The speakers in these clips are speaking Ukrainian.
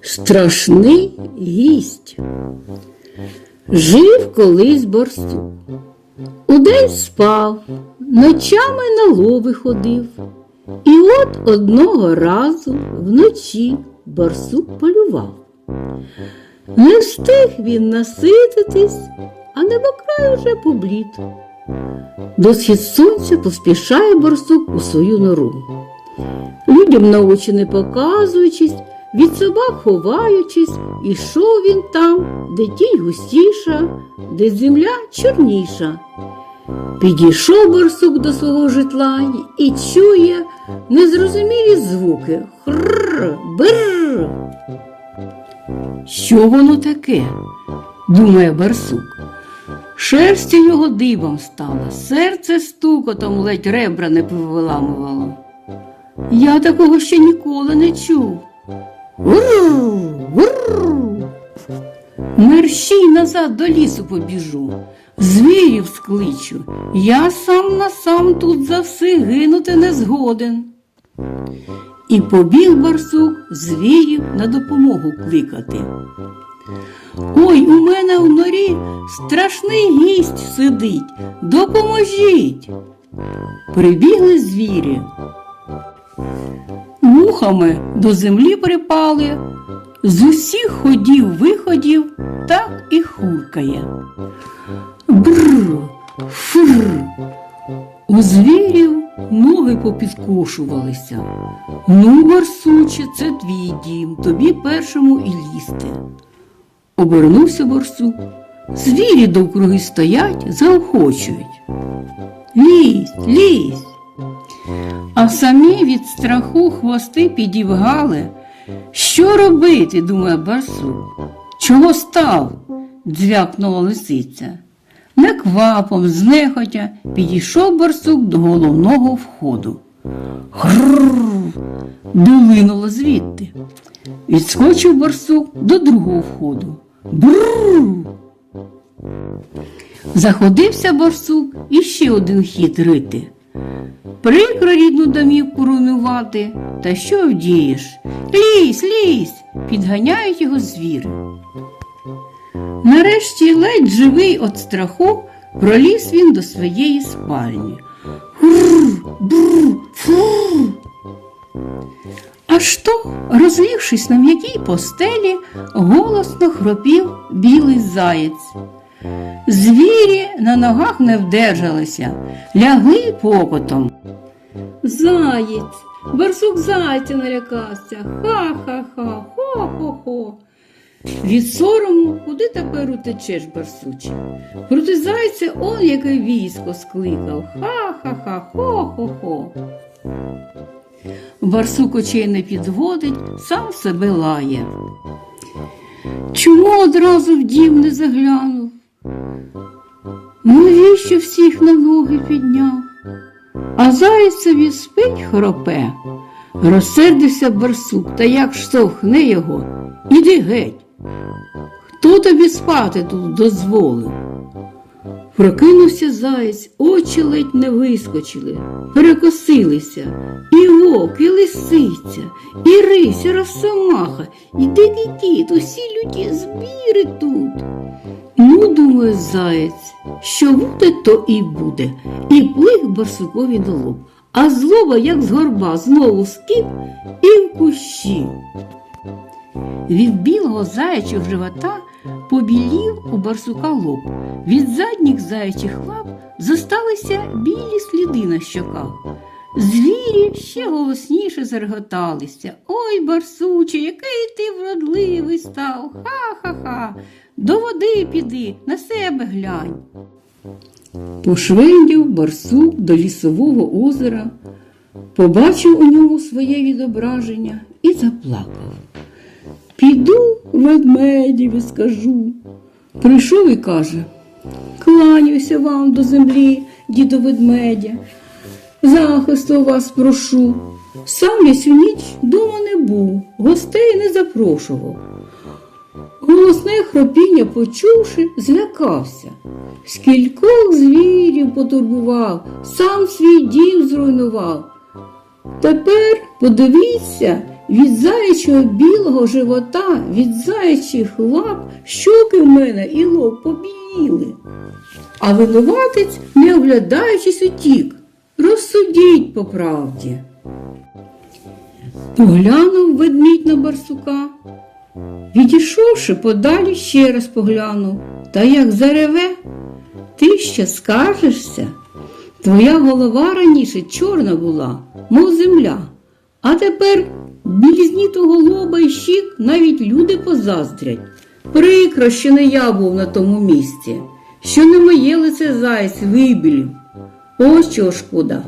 Страшний гість. Жив колись борсук. Удень спав, ночами на лови ходив. І от одного разу вночі борсук полював. Не встиг він насититись, а небокрай уже поблід. До схід сонця поспішає борсук у свою нору. Людям на очі не показуючись, від собак ховаючись, ішов він там, де тінь густіша, де земля чорніша. Підійшов борсук до свого житла і чує незрозумілі звуки. Хррр, бирр. Що воно таке? думає барсук. Шерсть його дибом стала, серце стукотом ледь ребра не повиламувало. Я такого ще ніколи не чув. Мерщій назад до лісу побіжу, звірів скличу. Я сам на сам тут за все гинути не згоден. І побіг барсук звірів на допомогу кликати. Ой, у мене в норі страшний гість сидить. Допоможіть. Прибігли звірі. Вухами до землі припали, з усіх ходів виходів так і хуркає. Бррр, фур. У звірів ноги попідкошувалися. Ну, борсуче, це твій дім, тобі першому і лізти. Обернувся борсук. Звірі довкруги стоять, заохочують. Лізь, лізь. А самі від страху хвости підівгали. Що робити, думає барсук. Чого став? дзвякнула лисиця. Неквапом, знехотя, підійшов барсук до головного входу. Грррр, долинуло звідти. Відскочив барсук до другого входу. Бррр. Заходився барсук і ще один хід рити. Прикро рідну домівку руйнувати, та що вдієш? Лізь, лізь, підганяють його звіри. Нарешті ледь живий від страху проліз він до своєї спальні. Гур, бур, фу. Аж то, розлігшись на м'якій постелі, голосно хропів білий заєць. Звірі на ногах не вдержалися, лягли покотом. Заєць, барсук зайця налякався. Ха-ха-ха, хо-хо-хо. Від сорому куди тепер утечеш, барсуче? Проти зайця он яке військо скликав. Ха-ха-ха, хо-хо-хо. Барсук очей не підводить, сам себе лає. Чому одразу в дім не заглянув? Навіщо всіх на ноги підняв? А зайцеві спить хропе. Розсердився барсук, та як штовхне його, іди геть. Хто тобі спати тут дозволив? Прокинувся заєць, очі ледь не вискочили, перекосилися. І вовк, і лисиця, і рись, і росомаха, і дикий кіт, усі люті збіри тут. Ну, думає заєць, що буде, то і буде, і плих барсукові на лоб, а злоба, як з горба, знову скіп і в кущі. Від білого заячого живота побілів у барсука лоб. Від задніх заячих лап зосталися білі сліди на щоках. Звірі ще голосніше зареготалися. Ой, барсуче, який ти вродливий став. Ха-ха-ха. До води піди, на себе глянь. Пошвендів барсук до лісового озера, побачив у ньому своє відображення і заплакав. Піду ведмедєві скажу. Прийшов і каже, кланяюся вам до землі, дідо ведмедя. Захисту вас прошу. Сам я всю ніч дома не був, гостей не запрошував. Голосне хропіння почувши, злякався. Скількох звірів потурбував, сам свій дім зруйнував. Тепер подивіться, від заячого білого живота, від заячих лап щоки в мене і лоб побіліли. А винуватець, не оглядаючись, утік. Розсудіть по правді. Поглянув ведмідь на барсука. Відійшовши подалі, ще раз поглянув, та як зареве, ти ще скажешся. Твоя голова раніше чорна була, мов земля, а тепер білізнітого лоба й щік навіть люди позаздрять. Прикро, що не я був на тому місці, що не моє лице зайць вибілів. Ось чого шкода.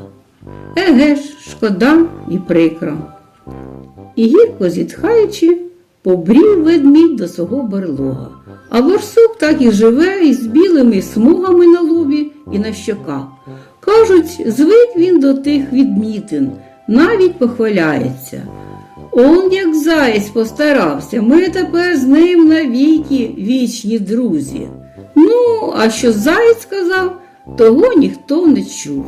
Еге ж, шкода і прикро. І гірко зітхаючи, побрів ведмідь до свого берлога. А борсук так і живе із білими смугами на лобі і на щоках. Кажуть, звик він до тих відмітин, навіть похваляється. Он як заєць постарався, ми тепер з ним навіки вічні друзі. Ну, а що заєць сказав, того ніхто не чув.